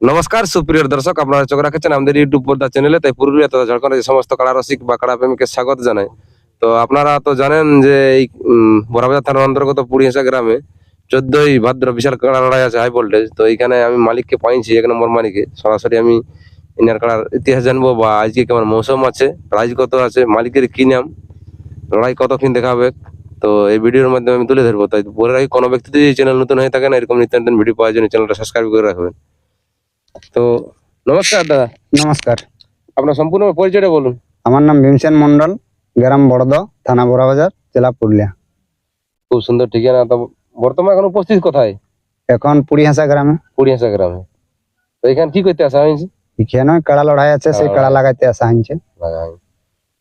নমস্কার সুপ্রিয় দর্শক আপনারা চোখ রাখেছেন আমাদের ইউটিউব পর্দা চ্যানেলে তাই পুরুলিয়া তথা ঝাড়খণ্ডের সমস্ত কাড়া রসিক বা কাড়া প্রেমীকে স্বাগত জানাই। তো আপনারা তো জানেন যে এই উম, বড়াবাজার থানার অন্তর্গত পুরিহাসা গ্রামে চোদ্দই ভাদ্র বিশাল কাড়া লড়াই আছে হাই ভোল্টেজ তো এইখানে আমি মালিককে পাইছি এক নম্বর মালিকে। সরাসরি আমি ইনার কাড়ার ইতিহাস জানব বা আজকে কেমন মৌসুম আছে প্রাইজ কত আছে মালিকের কি নাম লড়াই কতক্ষণ দেখাবে তো এই ভিডিওর মাধ্যমে আমি তুলে ধরবো। তাই পরে রাখি কোনো ব্যক্তি যদি চ্যানেল নতুন হয়ে থাকে না এরকম নিত্য নতুন ভিডিও পাওয়ার জন্য চ্যানেলটা সাবস্ক্রাইব করে রাখবেন। তো নমস্কার দাদা। নমস্কার। আপনার সম্পূর্ণ পরিচয়টা বলুন। আমার নাম ভীমসেন মন্ডল গ্রাম বড়দ থানা বড়াবাজার জেলা পুরুলিয়া। খুব সুন্দর ঠিকানা। তো বর্তমানে এখন উপস্থিত কোথায়? এখন পুরিহাসা গ্রামে। পুরিহাসা গ্রামে। তো এখানে কি করতে আসা হয়েছে? এখানে কাড়া লড়াই আছে সেই কাড়া লাগাইতে আসা হয়েছে।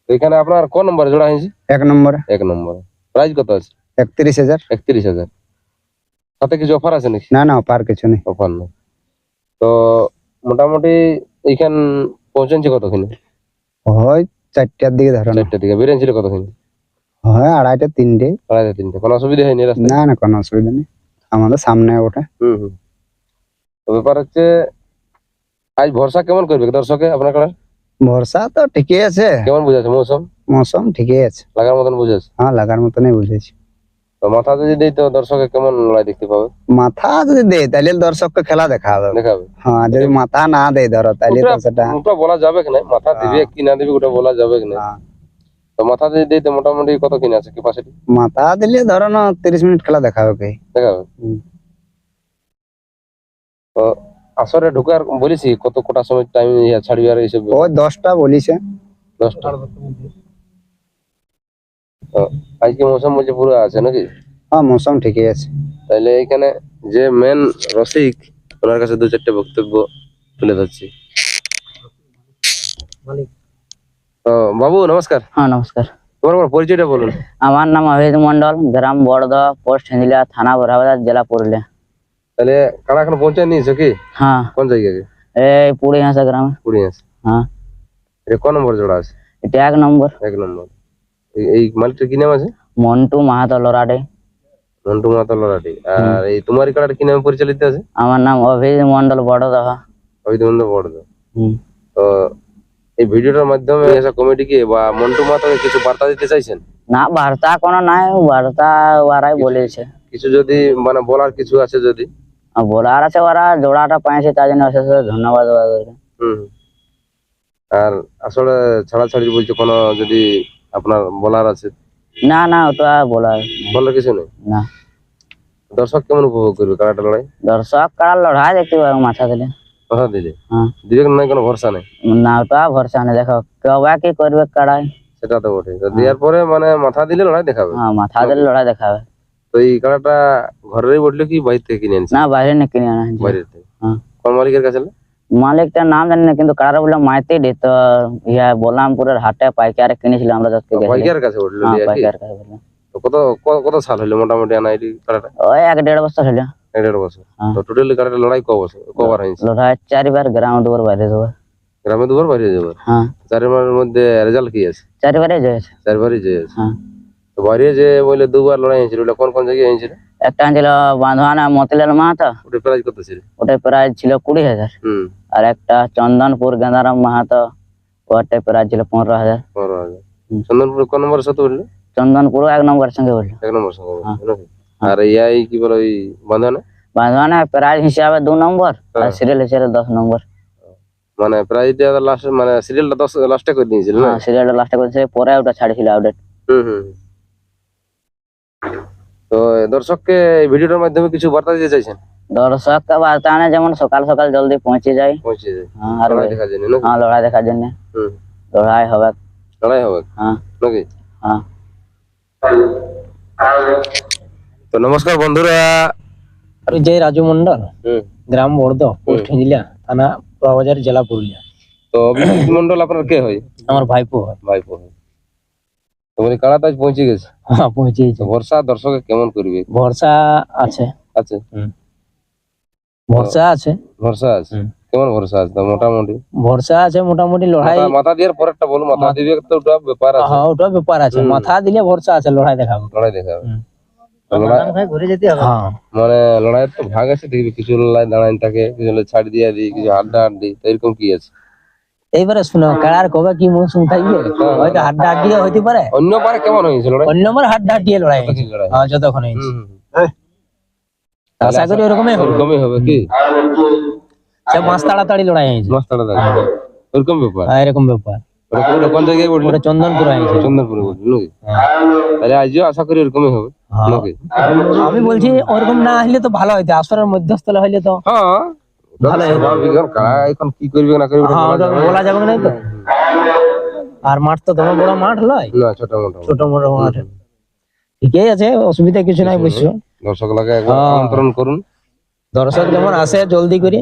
তো এখানে আপনার কোন নম্বরে জোড়া হয়েছে? এক নম্বরে। এক নম্বরে। প্রাইস কত আছে? একত্রিশ হাজার। একত্রিশ হাজার। সাথে কিছু অফার আছে নাকি? না না অফার কিছু নেই। অফার নেই। তো মোটামুটি এইখান পৌঁছাচ্ছে কতক্ষণে হয় চারটার দিকে ধরো না। চারটে দিকে। বেরিয়ে ছিল কতক্ষণ হয় আড়াইটা তিনটে। আড়াইটা তিনটে। কোনো অসুবিধা হয়নি রাস্তায়? না না কোনো অসুবিধা নেই। আমাদের সামনে ওটা হুম হুম। তো ব্যাপার হচ্ছে আজ ভরসা কেমন করবে দর্শকে আপনার কাছে ভরসা তো ঠিকই আছে। কেমন বুঝাচ্ছে? মৌসুম? মৌসুম ঠিকই আছে। লাগার মতন বুঝাচ্ছে? হ্যাঁ লাগার মতনই বুঝেছি। তো মাথা যদি দিই তো দর্শকে কেমন লড়াই দেখতে পাবে? মাথা যদি দেয় তাহলে দর্শককে খেলা দেখাবে। দেখাবে। হ্যাঁ যদি মাথা না দেয় ধরো তাহলে তো সেটা ওটা বলা যাবে কি না? মাথা দিবে কি না দিবে ওটা বলা যাবে কি না? হ্যাঁ। তো মাথা যদি দিই তো মোটামুটি কত কিনে আছে ক্যাপাসিটি মাথা দিলে ধরো না তিরিশ মিনিট খেলা দেখাবে কে? দেখাবে। তো আসরে ঢুকার বলেছি কত কটার সময় টাইম ছাড়বি আর এইসব ওই দশটা বলিছে। দশটা। তো আজকে মৌসুম বলছে পুরো আছে নাকি? হ্যাঁ মৌসুম ঠিকই আছে। তাহলে এখানে যে মেন রসিক ওনার কাছে দু চারটে বক্তব্য তুলে ধরছি। তো বাবু নমস্কার। হ্যাঁ নমস্কার। তোমার আমার পরিচয়টা বলুন। আমার নাম অভিজিৎ মন্ডল গ্রাম বড়দা পোস্ট হিন্দিলা থানা বড়াবাজার জেলা পুরুলিয়া। তাহলে কারা এখন পৌঁছায় নিয়েছো কি হ্যাঁ। কোন জায়গায় এই পুরী হাসা গ্রামে। কুড়ি আছে হ্যাঁ। এটা কোন নম্বর জোড়া আছে? এটা এক নম্বর। এক নম্বর। এই- মালিকটার কি নাম আছে? মন্টু মাহাতো লরাডে। মন্টু মাতা লড়াটি আর এই তোমারই কাড়ার কি নামে পরিচালিত আছে? আমার নাম অভিজিৎ মন্ডল বড়দা অভিনন্দ বড়দা হুম। তো এই ভিডিওটার মাধ্যমে এসব কমিটিকে বা মন্টু মাতাকে কিছু বার্তা দিতে চাইছেন? না বার্তা কোনো নাই বার্তা ওরাই বলেছে। কিছু যদি মানে বলার কিছু আছে যদি? বলার আছে ওরা জোড়াটা পাইছে তার জন্য অশেষ ধন্যবাদ। হুম। আর আসলে ছাড়াছাড়ি বলছে কোনো যদি আপনার বলার আছে না না ওটা বলার বলার কিছু নেই না দর্শক কেমন উপভোগ করবে কারাটা লড়াই দর্শক কারা লড়াই দেখতে পাবে মাথা দিলে কথা দিলে হ্যাঁ দিবে কি নাই কোনো ভরসা নেই না ওটা ভরসা নেই দেখো কবা কি করবে কারাই সেটা তো বটে তো দেওয়ার পরে মানে মাথা দিলে লড়াই দেখাবে হ্যাঁ মাথা দিলে লড়াই দেখাবে তো এই কাড়াটা ঘরেরই বটলে কি বাইরে থেকে কিনে আনছে না বাইরে না কিনে আনা হয়েছে। বাইরে থেকে হ্যাঁ। কোন মালিকের কাছে না? মালিকটার নাম জানি না কিন্তু কারার বলে মাইতি ডে তো ইয়া বোলামপুরের হাটে পাইকারে কিনেছিলাম আমরা যতকে। পাইকারের কাছে বটলে হ্যাঁ পাইকার কাছে বললাম। তো কত কত সাল হলো মোটামুটি আনা এই কাড়াটা ওই এক দেড় বছর হলো এক দেড় বছর। হ্যাঁ। তো টোটালি কাড়াটা লড়াই ক বছর কবার হয়েছে? লড়াই চারিবার গ্রাম দুবার বাইরে দুবার গ্রামে দুবার বাইরে যাবার হ্যাঁ। চারবারের মধ্যে রেজাল্ট কি আছে? চারিবারে জয়েছে চারবারই যে আছে। হ্যাঁ। তো বাইরে যে বলে দুবার লড়াই হয়েছিল ওটা কোন কোন জায়গায় হয়েছিল? একটা ছিল বাঁধওয়ানা মতিলাল মাহাতো। ওটা প্রাইজ কত ছিল? ওটার প্রাইজ ছিল কুড়ি হাজার। আর একটা চন্দনপুর গেঁদারাম মাহাতো ওটার প্রাইজ ছিল পনেরো হাজার। পনেরো হাজার। চন্দনপুর কোন নম্বর সাথে উঠল? চন্দনপুর এক নম্বর সঙ্গে বলল এক নম্বর সঙ্গে হ্যাঁ। আর ইয়াই কি বলে ওই বাঁধানে বাঁধওয়ানা প্রাইজ হিসাবে দু নম্বর আর হ্যাঁ। সিরিয়াল হিসাবে দশ নম্বর। মানে প্রাইজটা লাস্ট মানে সিরিয়ালটা দশ লাস্টে করে দিয়েছিল না? হ্যাঁ সিরিয়ালটা লাস্টে করেছে পরে ওটা ছাড়ছিল আপডেট হুম হুম। তো দর্শককে এই ভিডিওটার মাধ্যমে কিছু বার্তা দিতে চাইছেন? দর্শক বার্তানে যেমন সকাল সকাল জলদি পৌঁছে যায় পৌঁছে যায় হ্যাঁ, আর লড়াই দেখার জন্য হ্যাঁ লড়াই দেখার জন্য। লড়াই হবে। লড়াই হবে? হ্যাঁ। নাকি? হ্যাঁ। তো নমস্কার বন্ধুরা। আমি জয় রাজু মন্ডল গ্রাম বড়দ পোস্ট হিঞ্জিলা থানা বাজার জেলা পুরুলিয়া। তো অভিজিৎ মন্ডল আপনার কে হয়? আমার ভাইপো হয়। ভাইপো হয়। তোমার কাড়াটা পৌঁছে গেছে? হ্যাঁ ভরসা দর্শকে কেমন করবে ভরসা আছে। আছে? ভরসা আছে। ভরসা আছে? কেমন ভরসা আছে? মোটামুটি? ভরসা আছে মোটামুটি লড়াই মাথা- দিয়ে পরেরটা বলো মাথা দিবে তো ওটা ব্যাপার আছে। হ্যাঁ ওটা ব্যাপার আছে। মাথা দিলে ভরসা আছে লড়াই দেখাবো। লড়াই দেখাবে। লড়াই ঘুরে যেতে হবে। হ্যাঁ। মানে লড়াইয়ের তো ভাগ আছে দেখবি কিছু লড়াই দাঁড়াই থাকে কিছু ছাড় দিয়ে দিই কিছু হাড্ডা হাড্ডি এরকম কি আছে? এইবারে শুনো কারার কবে কি মৌসুম থাকবে হয়তো হাড্ডা হাড্ডিয়ে হইতে পারে। অন্য পারে কেমন হয়েছে লড়াই? অন্য নম্বর হাড্ডা হাড্ডিয়ে লড়াই লড়াই হ্যাঁ যতক্ষণ হয়েছে। আশা করি ওরকমই হবে। ওরকমই হবে কি? সে মাছ তাড়াতাড়ি লড়াই হয়েছে। মাছ তাড়া দেখা ওরকম ব্যাপার? হ্যাঁ, এরকম ব্যাপার। ওটা কোন কোন জায়গায় বলল? ওটা চন্দনপুর হয়েছে। চন্দনপুরে বলল নাকি? তাহলে আজও আশা করি এরকমই হবে হ্যাঁ। আমি বলছি ওরকম না হলে তো ভালো হইতো। আসরের মধ্যস্থলে হইলে তো হ্যাঁ। কি করবে না করবে হ্যাঁ বলা যাবে না। তো? আর মাঠ তো তোমার বড় মাঠ লয়? না ছোট মোটো ছোট মোটো মাঠ ঠিকই আছে অসুবিধা কিছু নাই বুঝছ? দর্শক লাগে হ্যাঁ। আমন্ত্রণ করুন। দর্শক যেমন আসে জলদি করে।